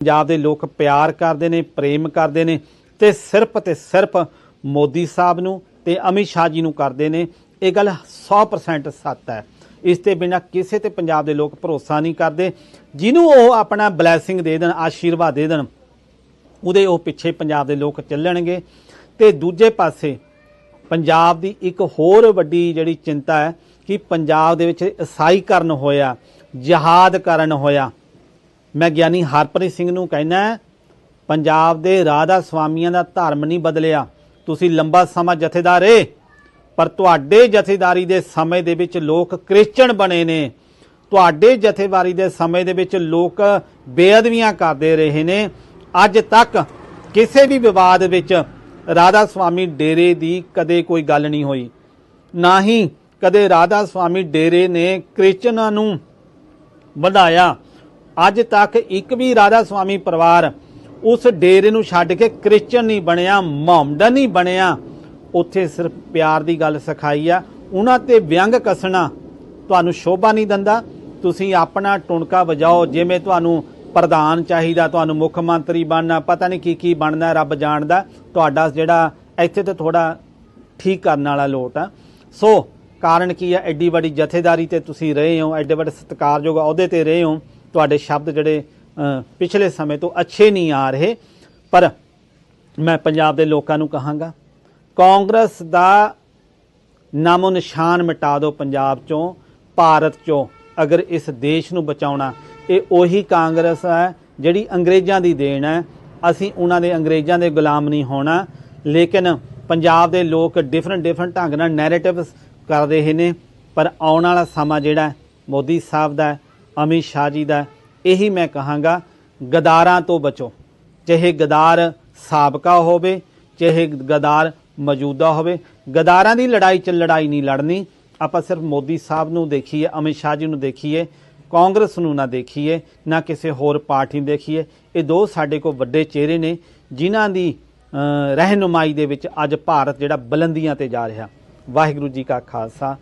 ਪੰਜਾਬ ਦੇ ਲੋਕ ਪਿਆਰ ਕਰਦੇ ਨੇ, ਪ੍ਰੇਮ ਕਰਦੇ ਨੇ ਤੇ ਸਿਰਫ ਤੇ ਸਿਰਫ ਮੋਦੀ ਸਾਹਿਬ ਨੂੰ ਤੇ ਅਮਿਤ ਸ਼ਾਹ ਜੀ ਨੂੰ ਕਰਦੇ ਨੇ। ਇਹ ਗੱਲ 100% ਸੱਚ ਹੈ। ਇਸ ਤੇ ਬਿਨਾ ਕਿਸੇ ਤੇ ਪੰਜਾਬ ਦੇ ਲੋਕ ਭਰੋਸਾ ਨਹੀਂ ਕਰਦੇ। ਜਿਹਨੂੰ ਉਹ ਆਪਣਾ ਬਲੇਸਿੰਗ ਦੇ ਦੇਣ, ਆਸ਼ੀਰਵਾਦ ਦੇ ਦੇਣ, ਉਹਦੇ ਉਹ ਪਿੱਛੇ ਪੰਜਾਬ ਦੇ ਲੋਕ ਚੱਲਣਗੇ। ਤੇ ਦੂਜੇ ਪਾਸੇ ਪੰਜਾਬ ਦੀ ਇੱਕ ਹੋਰ ਵੱਡੀ ਜਿਹੜੀ ਚਿੰਤਾ ਹੈ ਕਿ ਪੰਜਾਬ ਦੇ ਵਿੱਚ ਈਸਾਈਕਰਨ ਹੋਇਆ, ਜਹਾਦ ਕਰਨ ਹੋਇਆ ਮੈਂ ਗਿਆਨੀ ਹਰਪ੍ਰੀਤ ਸਿੰਘ ਨੂੰ ਕਹਿਣਾ ਪੰਜਾਬ ਦੇ ਰਾਧਾ ਸਵਾਮੀਆਂ ਦਾ ਧਰਮ ਨਹੀਂ ਬਦਲਿਆ। ਤੁਸੀਂ ਲੰਬਾ ਸਮਾਂ ਜਥੇਦਾਰ ਰਹੇ ਪਰ ਤੁਹਾਡੇ ਜਥੇਦਾਰੀ ਦੇ ਸਮੇਂ ਦੇ ਵਿੱਚ ਲੋਕ ਕ੍ਰਿਸਚਨ ਬਣੇ ਨੇ। ਤੁਹਾਡੇ ਜਥੇਦਾਰੀ ਦੇ ਸਮੇਂ ਦੇ ਵਿੱਚ ਲੋਕ ਬੇਅਦਬੀਆਂ ਕਰਦੇ ਰਹੇ ਨੇ। ਅੱਜ ਤੱਕ ਕਿਸੇ ਵੀ ਵਿਵਾਦ ਵਿੱਚ ਰਾਧਾ ਸੁਆਮੀ ਡੇਰੇ ਦੀ ਕਦੇ ਕੋਈ ਗੱਲ ਨਹੀਂ ਹੋਈ। ਨਾ ਹੀ ਕਦੇ ਰਾਧਾ ਸਵਾਮੀ ਡੇਰੇ ਨੇ ਕ੍ਰਿਸਚਨਾਂ ਨੂੰ ਵਧਾਇਆ। ਅੱਜ ਤੱਕ ਇੱਕ ਵੀ ਰਾਧਾ ਸਵਾਮੀ ਪਰਿਵਾਰ ਉਸ ਡੇਰੇ ਨੂੰ ਛੱਡ ਕੇ ਕ੍ਰਿਸਚਨ ਨਹੀਂ ਬਣਿਆ, ਮੁਹੰਮਦਨ ਨਹੀਂ ਬਣਿਆ। ਉੱਥੇ ਸਿਰਫ ਪਿਆਰ ਦੀ ਗੱਲ ਸਿਖਾਈ ਆ। ਉਹਨਾਂ ਤੇ ਵਿਅੰਗ ਕੱਸਣਾ ਤੁਹਾਨੂੰ ਸ਼ੋਭਾ ਨਹੀਂ ਦਿੰਦਾ। ਤੁਸੀਂ ਆਪਣਾ ਟੁਣਕਾ ਵਜਾਓ, ਜਿਵੇਂ ਤੁਹਾਨੂੰ ਪ੍ਰਧਾਨ ਚਾਹੀਦਾ, ਤੁਹਾਨੂੰ ਮੁੱਖ ਮੰਤਰੀ ਬਣਨਾ, ਪਤਾ ਨਹੀਂ ਕੀ ਕੀ ਬਣਨਾ, ਰੱਬ ਜਾਣਦਾ। ਤੁਹਾਡਾ ਜਿਹੜਾ ਇੱਥੇ ਤੇ ਥੋੜਾ ਠੀਕ ਕਰਨ ਵਾਲਾ ਲੋਟ ਆ। ਸੋ, ਕਾਰਨ ਕੀ ਆ? ਐਡੀ ਵੱਡੀ ਜਥੇਦਾਰੀ ਤੇ ਤੁਸੀਂ ਰਹੇ ਹੋ, ਐਡੇ ਵੱਡੇ ਸਤਿਕਾਰਯੋਗ ਅਹੁਦੇ ਤੇ ਰਹੇ ਹੋ। ਤੁਹਾਡੇ ਸ਼ਬਦ ਜਿਹੜੇ ਪਿਛਲੇ ਸਮੇਂ ਤੋਂ ਅੱਛੇ ਨਹੀਂ ਆ ਰਹੇ, ਪਰ ਮੈਂ ਪੰਜਾਬ ਦੇ ਲੋਕਾਂ ਨੂੰ ਕਹਾਂਗਾ, ਕਾਂਗਰਸ ਦਾ ਨਾਮੋ ਨਿਸ਼ਾਨ ਮਿਟਾ ਦਿਓ ਪੰਜਾਬ ਚੋਂ, ਭਾਰਤ ਚੋਂ, ਅਗਰ ਇਸ ਦੇਸ਼ ਨੂੰ ਬਚਾਉਣਾ। ਇਹ ਉਹੀ ਕਾਂਗਰਸ ਹੈ ਜਿਹੜੀ ਅੰਗਰੇਜ਼ਾਂ ਦੀ ਦੇਣ ਹੈ। ਅਸੀਂ ਉਹਨਾਂ ਦੇ ਅੰਗਰੇਜ਼ਾਂ ਦੇ ਗੁਲਾਮ ਨਹੀਂ ਹੋਣਾ, ਲੇਕਿਨ ਪੰਜਾਬ ਦੇ ਲੋਕ ਡਿਫਰੈਂਟ ਡਿਫਰੈਂਟ ਢੰਗ ਨਾਲ ਨੈਰੇਟਿਵਸ ਕਰ ਰਹੇ ਨੇ, ਪਰ ਆਉਣ ਵਾਲਾ ਸਮਾਂ ਜਿਹੜਾ ਮੋਦੀ ਸਾਹਿਬ ਦਾ ਅਮਿਤ ਸ਼ਾਹ ਜੀ ਦਾ ਇਹੀ ਮੈਂ ਕਹਾਂਗਾ ਗਦਾਰਾਂ ਤੋਂ ਬਚੋ। ਚਾਹੇ ਗਦਾਰ ਸਾਬਕਾ ਹੋਵੇ ਚਾਹੇ ਗਦਾਰ ਮੌਜੂਦਾ ਹੋਵੇ ਗਦਾਰਾਂ ਦੀ ਲੜਾਈ ਚ ਲੜਾਈ ਨਹੀਂ ਲੜਨੀ। ਆਪਾਂ ਸਿਰਫ ਮੋਦੀ ਸਾਹਿਬ ਨੂੰ ਦੇਖੀਏ ਅਮਿਤ ਸ਼ਾਹ ਜੀ ਨੂੰ ਦੇਖੀਏ ਕਾਂਗਰਸ ਨੂੰ ਨਾ ਦੇਖੀਏ ਨਾ ਕਿਸੇ ਹੋਰ ਪਾਰਟੀ ਨੂੰ ਦੇਖੀਏ। ਇਹ ਦੋ ਸਾਡੇ ਕੋਲ ਵੱਡੇ ਚਿਹਰੇ ਨੇ ਜਿਨ੍ਹਾਂ ਦੀ ਅ, ਰਹਿਨੁਮਾਈ ਦੇ ਵਿੱਚ ਅੱਜ ਭਾਰਤ ਜਿਹੜਾ ਬੁਲੰਦੀਆਂ ਤੇ ਜਾ ਰਿਹਾ। ਵਾਹਿਗੁਰੂ ਜੀ ਕਾ ਖਾਲਸਾ